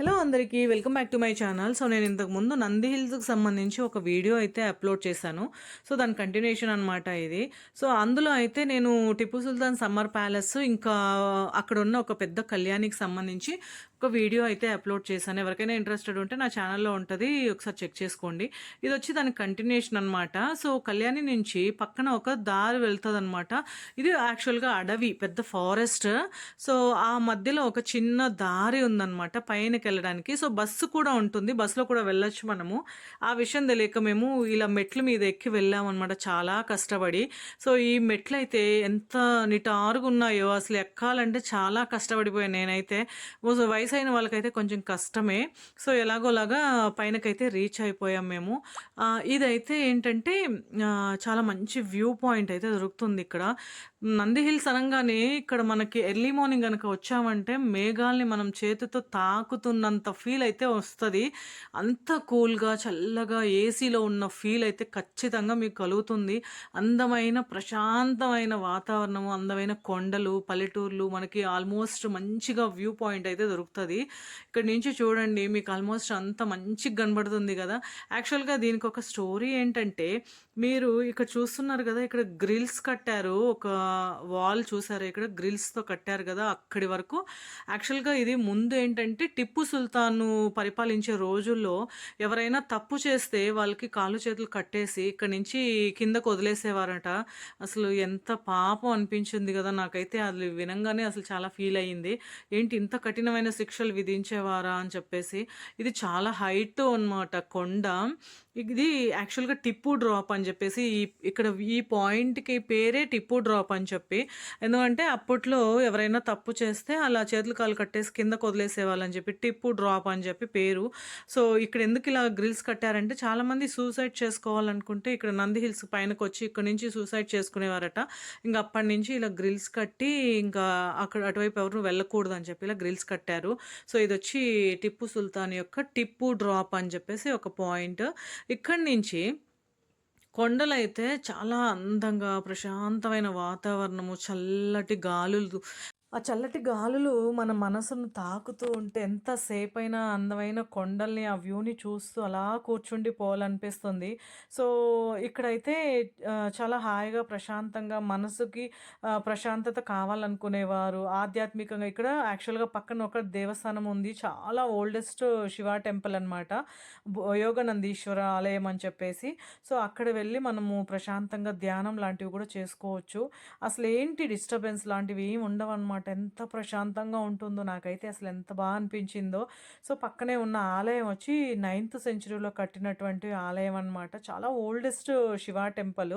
Hello అందరికీ welcome back to my channel. So నేను ఇంతకుముందు నంది హిల్స్కి సంబంధించి ఒక వీడియో అయితే అప్లోడ్ చేశాను. సో దాని కంటిన్యూషన్ అనమాట ఇది. సో అందులో అయితే నేను టిప్పు సుల్తాన్ సమ్మర్ ప్యాలెస్ ఇంకా అక్కడ ఉన్న ఒక పెద్ద కళ్యాణికి సంబంధించి ఒక వీడియో అయితే అప్లోడ్ చేశాను. ఎవరికైనా ఇంట్రెస్టెడ్ ఉంటే నా ఛానల్లో ఉంటుంది. ఒకసారి చెక్ చేసుకోండి. ఇది వచ్చి దాని కంటిన్యూషన్ అనమాట సో కళ్యాణి నుంచి పక్కన ఒక దారి వెళ్తుంది అనమాట ఇది యాక్చువల్గా అడవి పెద్ద ఫారెస్ట్ సో ఆ మధ్యలో ఒక చిన్న దారి ఉందన్నమాట పైనకి వెళ్ళడానికి సో బస్సు కూడా ఉంటుంది. బస్సులో కూడా వెళ్ళొచ్చు మనము. ఆ విషయం తెలియక మేము ఇలా మెట్ల మీద ఎక్కి వెళ్ళామన్నమాట చాలా కష్టపడి. సో ఈ మెట్లు అయితే ఎంత నిటారుగా ఉన్నాయో అసలు ఎక్కాలంటే చాలా కష్టపడిపోయాను నేనైతే. వయసు వయసు అయిన వాళ్ళకైతే కొంచెం కష్టమే. సో ఎలాగోలాగా పైనకైతే రీచ్ అయిపోయాం మేము. ఇదైతే ఏంటంటే చాలా మంచి వ్యూ పాయింట్ అయితే దొరుకుతుంది ఇక్కడ. నంది హిల్స్ అనగానే ఇక్కడ మనకి ఎర్లీ మార్నింగ్ కనుక వచ్చామంటే మేఘాల్ని మనం చేతితో తాకుతున్నంత ఫీల్ అయితే వస్తుంది. అంత కూల్గా చల్లగా ఏసీలో ఉన్న ఫీల్ అయితే ఖచ్చితంగా మీకు కలుగుతుంది. అందమైన ప్రశాంతమైన వాతావరణము అందమైన కొండలు పల్లెటూర్లు మనకి ఆల్మోస్ట్ మంచిగా వ్యూ పాయింట్ అయితే దొరుకుతుంది. ఇక్కడ నుంచి చూడండి మీకు ఆల్మోస్ట్ అంత మంచిగా కనబడుతుంది కదా. యాక్చువల్గా దీనికి ఒక స్టోరీ ఏంటంటే మీరు ఇక్కడ చూస్తున్నారు కదా ఇక్కడ గ్రిల్స్ కట్టారు. ఒక వాల్ చూసారు? ఇక్కడ గ్రిల్స్తో కట్టారు కదా అక్కడి వరకు. యాక్చువల్గా ఇది ముందు ఏంటంటే టిప్పు సుల్తాను పరిపాలించే రోజుల్లో ఎవరైనా తప్పు చేస్తే వాళ్ళకి కాళ్ళు చేతులు కట్టేసి ఇక్కడ నుంచి కిందకు వదిలేసేవారట. అసలు ఎంత పాపం అనిపించింది కదా నాకైతే. అది వినంగానే అసలు చాలా ఫీల్ అయ్యింది. ఏంటి ఇంత కఠినమైన శిక్షలు విధించేవారా అని చెప్పేసి. ఇది చాలా హైట్ అనమాట కొండ. ఇది యాక్చువల్గా టిప్పు డ్రాప్ అని చెప్పేసి ఈ ఇక్కడ ఈ పాయింట్కి పేరే టిప్పు డ్రాప్ అని చెప్పి. ఎందుకంటే అప్పట్లో ఎవరైనా తప్పు చేస్తే అలా చేతులు కాలు కట్టేసి కింద వదిలేసేవాళ్ళని చెప్పి టిప్పు డ్రాప్ అని చెప్పి పేరు. సో ఇక్కడ ఎందుకు ఇలా గ్రిల్స్ కట్టారంటే చాలామంది సూసైడ్ చేసుకోవాలనుకుంటే ఇక్కడ నంది హిల్స్ పైనకు వచ్చి ఇక్కడ నుంచి సూసైడ్ చేసుకునేవారట. ఇంకా అప్పటి నుంచి ఇలా గ్రిల్స్ కట్టి ఇంకా అక్కడ అటువైపు ఎవరు వెళ్ళకూడదు అని చెప్పి ఇలా గ్రిల్స్ కట్టారు. సో ఇది వచ్చి టిప్పు సుల్తాన్ యొక్క టిప్పు డ్రాప్ అని చెప్పేసి ఒక పాయింట్. ఇక్కడి నుంచి కొండలైతే చాలా అందంగా ప్రశాంతమైన వాతావరణము చల్లటి గాలులు ఆ చల్లటి గాలులు మన మనసును తాకుతూ ఉంటే ఎంతసేపు అయినా అందమైన కొండల్ని ఆ వ్యూని చూస్తూ అలా కూర్చుండి పోవాలనిపిస్తుంది. సో ఇక్కడైతే చాలా హాయిగా ప్రశాంతంగా మనసుకి ప్రశాంతత కావాలనుకునేవారు. ఆధ్యాత్మికంగా ఇక్కడ యాక్చువల్గా పక్కన ఒక దేవస్థానం ఉంది. చాలా ఓల్డెస్ట్ శివ టెంపుల్ అనమాట యోగనందీశ్వర ఆలయం అని చెప్పేసి. సో అక్కడ వెళ్ళి మనము ప్రశాంతంగా ధ్యానం లాంటివి కూడా చేసుకోవచ్చు. అసలు ఏంటి డిస్టర్బెన్స్ లాంటివి ఏమి ఉండవు అనమాట అనమాట ఎంత ప్రశాంతంగా ఉంటుందో నాకైతే అసలు ఎంత బాగా అనిపించిందో. సో పక్కనే ఉన్న ఆలయం వచ్చి నైన్త్ సెంచరీలో కట్టినటువంటి ఆలయం అనమాట చాలా ఓల్డెస్ట్ శివ టెంపుల్.